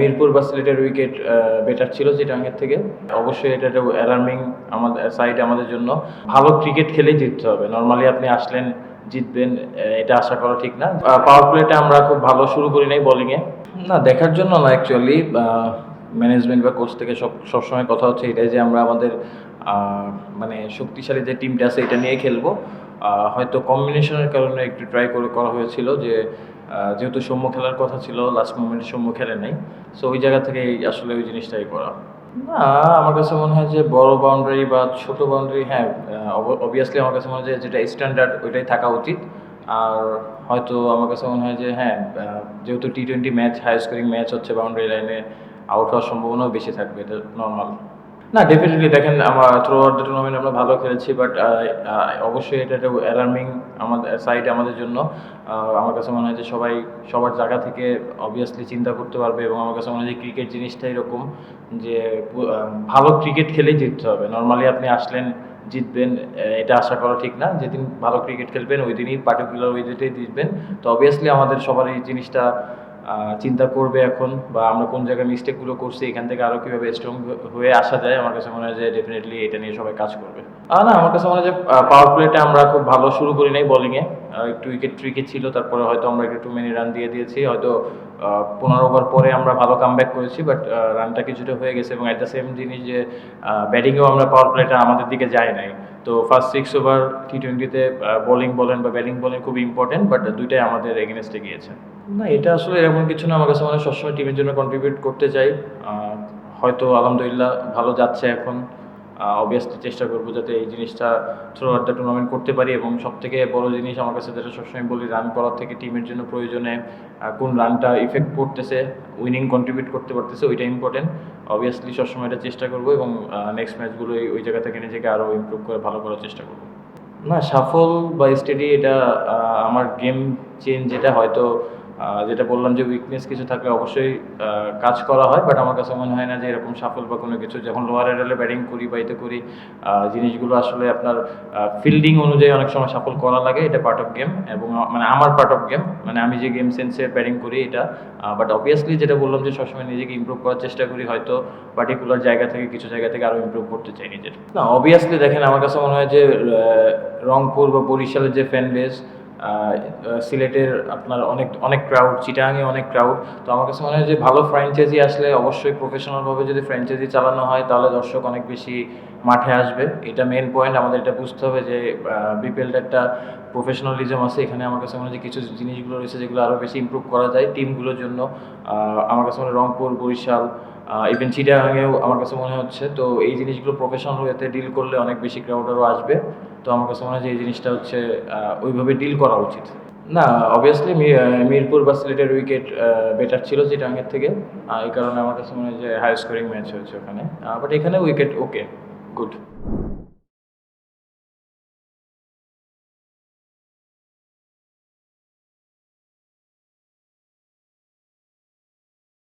মিরপুর বা সিলেটের wicket better ছিল চিটাঙ্গের থেকে। অবশ্যই এটা একটা অ্যালার্মিং আমাদের সাইড আমাদের জন্য। ভালো ক্রিকেট খেলেই জিততে হবে। নর্মালি আপনি আসলেন, জিতবেন এটা আশা করা ঠিক না। পাওয়ার প্লেটা আমরা খুব ভালো শুরু করি নাই বোলিংয়ে না, দেখার জন্য না অ্যাকচুয়ালি ম্যানেজমেন্ট বা কোচ থেকে সব, সবসময় কথা হচ্ছে এটাই যে আমরা আমাদের মানে শক্তিশালী যে টিমটা আছে, এটা নিয়ে খেলব। হয়তো কম্বিনেশনের কারণে একটু ট্রাই করে করা হয়েছিল যে যেহেতু সৌম্য খেলার কথা ছিল লাস্ট মোমেন্টে সৌম্য খেলে নাই। সো ওই জায়গা থেকে আসলে ওই জিনিসটাই করা। না, আমার কাছে মনে হয় যে বড় বাউন্ডারি বা ছোট বাউন্ডারি হ্যাঁ অবভিয়াসলি আমার কাছে মনে হয় যেটা স্ট্যান্ডার্ড ওইটাই থাকা উচিত। আর হয়তো আমার কাছে মনে হয় যে হ্যাঁ যেহেতু T twenty match high scoring match হচ্ছে বাউন্ডারি লাইনে আউট হওয়ার সম্ভাবনাও বেশি থাকবে, এটা নর্মাল না ডেফিনেটলি দেখেন, আমার থ্রু আউট টুর্নামেন্ট আমরা ভালো খেলেছি বাট অবশ্যই এটা একটা অ্যালার্মিং আমাদের সাইড আমাদের জন্য। আমার কাছে মনে হয় যে সবাই, সবার জায়গা থেকে অবভিয়াসলি চিন্তা করতে পারবে এবং আমার কাছে মনে হয় যে ক্রিকেট জিনিসটা এরকম যে ভালো ক্রিকেট খেলেই জিততে হবে। নর্মালি আপনি আসলেন, জিতবেন এটা আশা করা ঠিক না। যেদিন ভালো ক্রিকেট খেলবেন, ওই দিনই পার্টিকুলার ওই জিতবেন। তো অবভিয়াসলি আমাদের সবার এই জিনিসটা চিন্তা করবে এখন বা আমরা কোন জায়গায় মিস্টেকগুলো করছি, এখান থেকে আরও কীভাবে স্ট্রং হয়ে আসা যায়, আমার কাছে মনে হয় যে ডেফিনেটলি এটা নিয়ে সবাই কাজ করবে। আর না, আমার কাছে মনে হয় যে পাওয়ার প্লেটা আমরা খুব ভালো শুরু করি নাই বোলিংয়ে একটু উইকেট ট্রিকে ছিল, তারপরে হয়তো আমরা একটু টু মেনি রান দিয়ে দিয়েছি। হয়তো পনেরো ওভার পরে আমরা ভালো কামব্যাক করেছি বাট রানটা কিছুটা হয়ে গেছে এবং অ্যাট দ্য সেম জিনিস যে ব্যাটিংয়েও আমরা পাওয়ার প্লেটা আমাদের দিকে যায় নাই। তো ফার্স্ট সিক্স ওভার টি টোয়েন্টিতে বোলিং বলেন বা ব্যাটিং বলেন খুব ইম্পর্টেন্ট বাট দুইটাই আমাদের এগেনস্টে গিয়েছে। না, এটা আসলে এরকম কিছু না, আমার কাছে মানে সবসময় টিমের জন্য কন্ট্রিবিউট করতে চাই। হয়তো আলহামদুলিল্লাহ ভালো যাচ্ছে এখন। অবভিয়াসলি চেষ্টা করব যাতে এই জিনিসটা আউট দ্য টুর্নামেন্ট করতে পারি এবং সব থেকে বড় জিনিস আমার কাছে যেটা সবসময় বলি রান করার থেকে টিমের জন্য প্রয়োজনে কোন রানটা ইফেক্ট করতেছে উইনিং কন্ট্রিবিউট করতে পারতেছে, ওইটা ইম্পর্টেন্ট অবভিয়াসলি সবসময় এটা চেষ্টা করব এবং নেক্সট ম্যাচগুলো ওই জায়গা থেকে নিজেকে আরও ইমপ্রুভ করে, ভালো করার চেষ্টা করব। না, সাফল বা স্টেডি এটা আমার গেম চেঞ্জ যেটা হয়তো যেটা বললাম যে উইকনেস কিছু থাকলে অবশ্যই কাজ করা হয় বাট আমার কাছে মনে হয় না যে এরকম সাফল বা কোনো কিছু। যখন লোয়ার এডালে ব্যাটিং করি বা এতে করি জিনিসগুলো আসলে আপনার ফিল্ডিং অনুযায়ী অনেক সময় সাফল করা লাগে, এটা পার্ট অফ গেম এবং মানে আমার পার্ট অফ গেম মানে আমি যে গেম সেন্সে ব্যাটিং করি এটা বাট অবভিয়াসলি যেটা বললাম যে সবসময় নিজেকে ইমপ্রুভ করার চেষ্টা করি, হয়তো পার্টিকুলার জায়গা থেকে কিছু জায়গা থেকে আরও ইমপ্রুভ করতে চাই নিজের। না অবভিয়াসলি দেখেন, আমার কাছে মনে হয় যে রংপুর বা বরিশালের যে ফ্যান বেস সিলেটের আপনার অনেক অনেক ক্রাউড চিটাঙে অনেক ক্রাউড তো আমার কাছে মনে হয় যে ভালো ফ্র্যাঞ্চাইজি আসলে অবশ্যই প্রফেশনালভাবে যদি ফ্র্যাঞ্চাইজি চালানো হয়, তাহলে দর্শক অনেক বেশি মাঠে আসবে। এটা মেন পয়েন্ট আমাদের এটা বুঝতে হবে যে বিপিএলটা একটা প্রফেশনালিজম আছে। এখানে আমার কাছে মনে হয় যে কিছু জিনিসগুলো রয়েছে যেগুলো আরও বেশি ইমপ্রুভ করা যায় টিমগুলোর জন্য। আমার কাছে মনে হয় রংপুর, বরিশাল ইভেন চিটাগাঙেও আমার কাছে মনে হচ্ছে। তো এই জিনিসগুলো প্রফেশনাল ওয়েতে ডিল করলে অনেক বেশি ক্রাউডারও আসবে। তো আমার কাছে মনে হয় যে এই জিনিসটা হচ্ছে ওইভাবে ডিল করা উচিত। না অবভিয়াসলি মিরপুর বা সিলেটের উইকেট বেটার ছিল চিটাঙ্গের থেকে। এই কারণে আমার কাছে মনে হয় যে হাই স্কোরিং ম্যাচ হয়েছে ওখানে। বাট এখানে উইকেট ওকে গুড